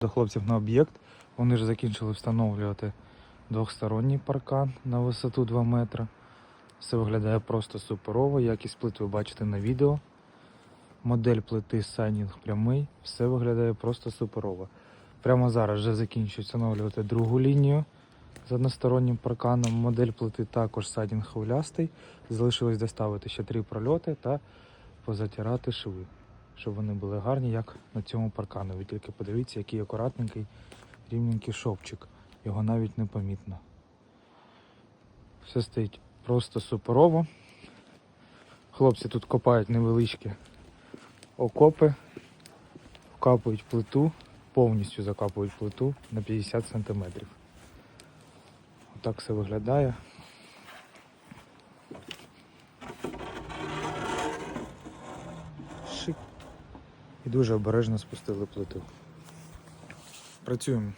до хлопців на об'єкт. Вони ж закінчили встановлювати двохсторонній паркан на висоту 2 метри. Все виглядає просто суперово. Якість плит ви бачите на відео. Модель плити сайнінг прямий. Все виглядає просто суперово. Прямо зараз вже закінчують встановлювати другу лінію з одностороннім парканом. Модель плити також сайдінг хвилястий. Залишилось доставити ще три прольоти та позатирати шви, щоб вони були гарні, як на цьому паркану. Ви тільки подивіться, який акуратненький, рівненький шовчик. Його навіть не помітно. Все стоїть просто суперово. Хлопці тут копають невеличкі окопи, вкапують плиту, повністю закапують плиту на 50 см. Отак все виглядає. І дуже обережно спустили плиту. Працюємо.